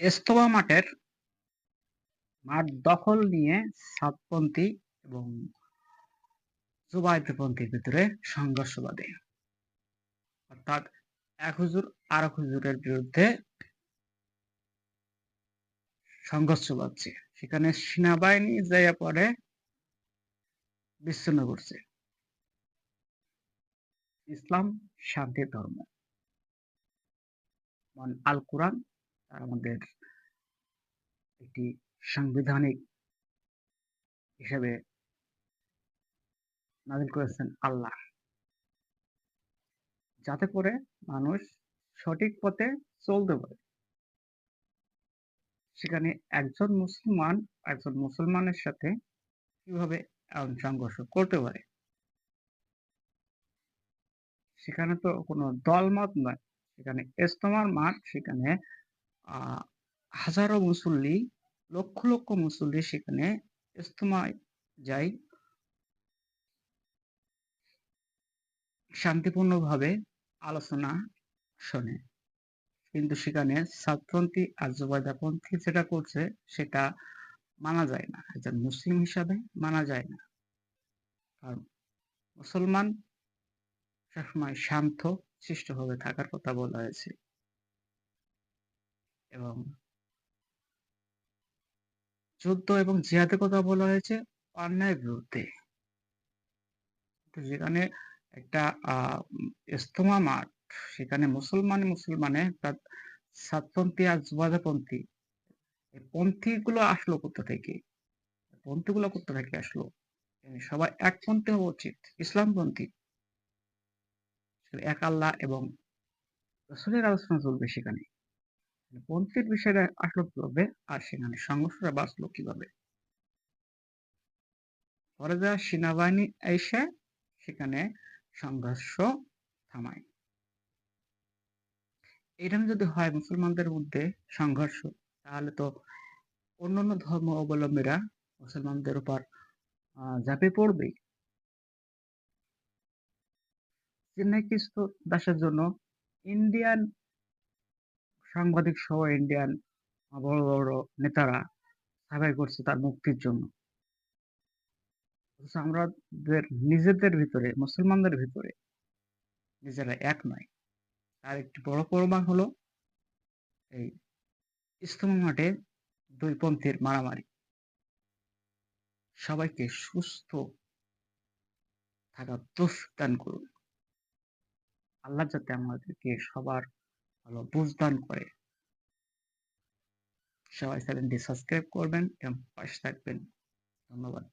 এস্তোমা মাঠের মাঠ দখল নিয়ে সাতপন্থী এবং জুবায়েতপন্থীর ভিতরে সংঘর্ষ বাধে। অর্থাৎ এক হুজুর আর এক হুজুরের বিরুদ্ধে সংঘর্ষ বাড়ছে সেখানে সেনাবাহিনী যাইয়া পরে বিচ্ছিন্ন করছে। ইসলাম শান্তির ধর্ম। আল কোরআন আমাদের একটি সাংবিধানিক হিসেবে নাজিল করেছেন আল্লাহ। যাতে করে মানুষ সঠিক পথে চলতে পারে। সেখানে একজন মুসলমান একজন মুসলমানের সাথে কীভাবে সংঘর্ষ করতে পারে? সেখানে তো কোনো দলমত নয়। সেখানে ইজতেমার মাঠ, সেখানে হাজারো মুসল্লি, লক্ষ লক্ষ মুসল্লি সেখানে ইজতেমায় যায়। শান্তিপূর্ণভাবে আলোচনা শোনে। কিন্তু সেখানে সাতপন্থী আর জুবাইদাপন্থী যেটা করছে, সেটা মানা যায় না। একজন মুসলিম হিসাবে মানা যায় না। কারণ মুসলমান সবসময় শান্ত শিষ্টভাবে থাকার কথা বলা হয়েছে। এবং যুদ্ধ এবং জিহাদের কথা বলা হয়েছে অন্যায়ের বিরুদ্ধে। যেখানে একটা আহ ইস্তমা মাঠ, সেখানে মুসলমান মুসলমানে সাতপন্থী আর জুবাদাপন্থী এই পন্থীগুলো আসলো কোথা থেকে? পন্থী গুলো কোথা থেকে আসলো? সবাই একপন্থী হওয়া উচিত ইসলামপন্থী এক আল্লাহ এবং রসুলের আলোচনা চলবে সেখানে। পন্থীর বিষয়টা আসলো কীভাবে আর সেখানে সংঘর্ষটা বাঁচলো কীভাবে? পরে যা সেনাবাহিনী এসে সেখানে সংঘর্ষ থামায়। এরকম যদি হয় মুসলমানদের মধ্যে সংঘর্ষ, তাহলে তো অন্যান্য ধর্ম অবলম্বীরা মুসলমানদের উপর ঝাঁপে পড়বেই। চেন্নাই কিস্ত দাসের জন্য ইন্ডিয়ান সাংবাদিক সহ ইন্ডিয়ান বড় বড় নেতারা সাফাই করছে তার মুক্তির জন্য। আমাদের নিজেদের ভিতরে, মুসলমানদের ভিতরে নিজেরা এক নয়। তার একটি বড় প্রমাণ হলো এই ইস্তমা মাঠে দুই পন্থীর মারামারি। সবাইকে সুস্থ থাকার তৌফিক দান করুন। আল্লাহ যাতে আমাদেরকে সবার ভালো বুঝদান করে। সবাই চ্যানেলটি সাবস্ক্রাইব করবেন এবং পাশে থাকবেন। ধন্যবাদ।